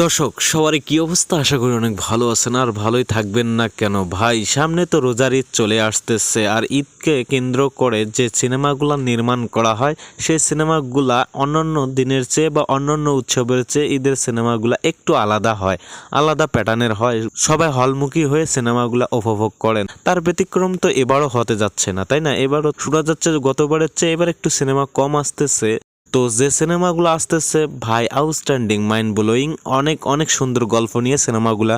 দর্শক, সবারই কি অবস্থা? আশা করি অনেক ভালো আছেন। আর ভালোই থাকবেন না কেন? ভাই, সামনে তো রোজার ঈদ চলে আসতেছে। আর ঈদকে কেন্দ্র করে যে সিনেমাগুলো নির্মাণ করা হয়, সেই সিনেমাগুলা অন্যান্য দিনের চেয়ে বা অন্যান্য উৎসবের চেয়ে ঈদের সিনেমাগুলা একটু আলাদা হয়, আলাদা প্যাটার্নের হয়। সবাই হলমুখী হয়ে সিনেমাগুলা উপভোগ করেন। তার ব্যতিক্রম তো এবারও হতে যাচ্ছে না, তাই না? এবারও শোনা যাচ্ছে গতবারের চেয়ে এবার একটু সিনেমা কম আসতেছে। তো যে সিনেমাগুলো আসতেছে, ভাই আউটস্ট্যান্ডিং মাইন্ড ব্লোয়িং অনেক অনেক সুন্দর গল্প নিয়ে সিনেমাগুলা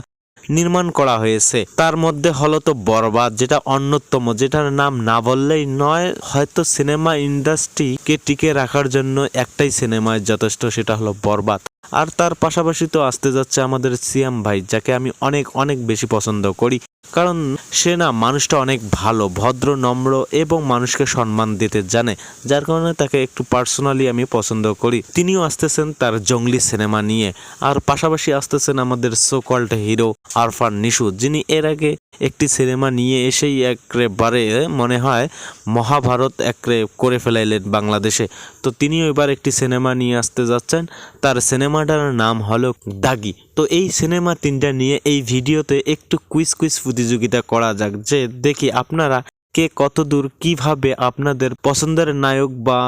নির্মাণ করা হয়েছে। তার মধ্যে হলো তো বরবাদ, যেটা অন্যতম, যেটার নাম না বললেই নয়, হয়তো সিনেমা ইন্ডাস্ট্রিকে টিকে রাখার জন্য একটাই সিনেমায় যথেষ্ট, সেটা হলো বরবাদ। আর তার পাশাপাশি তো আসতে যাচ্ছে আমাদের সিয়াম ভাই, যাকে আমি অনেক অনেক বেশি পছন্দ করি। কারণ সে না মানুষটা অনেক ভালো, ভদ্র, নম্র এবং মানুষকে সম্মান দিতে জানে। যার কারণে তাকে একটু পার্সোনালি আমি পছন্দ করি। তিনিও আসতেছেন তার জঙ্গলি সিনেমা নিয়ে। আর পাশাপাশি আসতেছেন আমাদের সোকল্ড হিরো আরফান নিশু, যিনি এর আগে একটি সিনেমা নিয়ে এসেই একেবারে মনে হয় মহাভারত একরে করে ফেলাইলেন বাংলাদেশে। তো তিনিও এবার একটি সিনেমা নিয়ে আসতে যাচ্ছেন। তার সিনেমাটার নাম হলো দাগি। তো এই সিনেমা তিনটা নিয়ে এই ভিডিওতে একটু কুইজ কুইজ প্রতিযোগিতা করা যাক যে দেখি আপনারা কে কতদূর কীভাবে আপনাদের পছন্দের নায়ক বা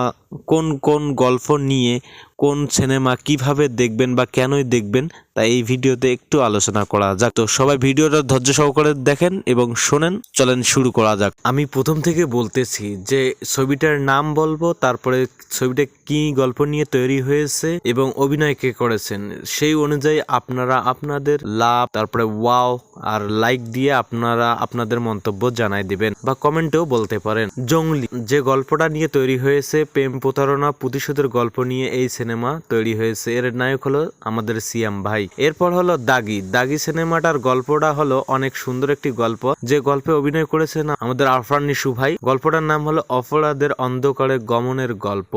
কোন কোন গল্প নিয়ে, কোন সিনেমা কীভাবে দেখবেন বা কেনই দেখবেন তাই এই ভিডিওতে একটু আলোচনা করা যাক। তো সবাই ভিডিওটা ধৈর্য সহকারে দেখেন এবং শোনেন, চলেন শুরু করা যাক। আমি প্রথম থেকে বলতেছি যে ছবিটার নাম বলব, তারপরে ছবিটা কি গল্প নিয়ে তৈরি হয়েছে এবং অভিনয় কে করেছেন, সেই অনুযায়ী আপনারা আপনাদের লাভ, তারপরে ওয়াও আর লাইক দিয়ে আপনারা আপনাদের মন্তব্য জানাই দিবেন বা কমেন্টেও বলতে পারেন। জঙ্গলি যে গল্পটা নিয়ে তৈরি হয়েছে প্রেম প্রতারণা প্রতিশোধের গল্প নিয়ে এই সিনেমা তৈরি হয়েছে। এর নায়ক হলো আমাদের সিয়াম ভাই। এরপর হলো দাগি। দাগি সিনেমাটার গল্পটা হলো অনেক সুন্দর একটি গল্প। যে গল্পে অভিনয় করেছেন আমাদের আরফান নিশু ভাই। গল্পটার নাম হলো অপরাধের অন্ধকারে গমনের গল্প।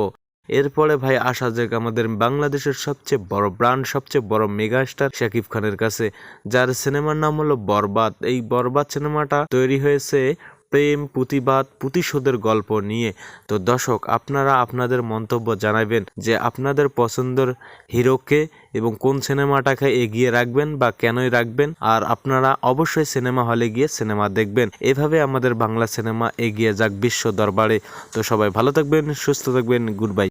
এরপরে ভাই আসা যাক আমাদের বাংলাদেশের সবচেয়ে বড় ব্র্যান্ড, সবচেয়ে বড় মেগা স্টার শাকিব খানের কাছে। যার সিনেমার নাম হলো বরবাদ। এই বরবাদ সিনেমাটা তৈরি হয়েছে প্রেম, প্রতিবাদ, প্রতিশোধের গল্প নিয়ে। তো দর্শক, আপনারা আপনাদের মন্তব্য জানাবেন যে আপনাদের পছন্দের হিরোকে এবং কোন সিনেমাটাকে এগিয়ে রাখবেন বা কেনই রাখবেন। আর আপনারা অবশ্যই সিনেমা হলে গিয়ে সিনেমা দেখবেন। এভাবে আমাদের বাংলা সিনেমা এগিয়ে যাক বিশ্ব দরবারে। তো সবাই ভালো থাকবেন, সুস্থ থাকবেন, গুড বাই।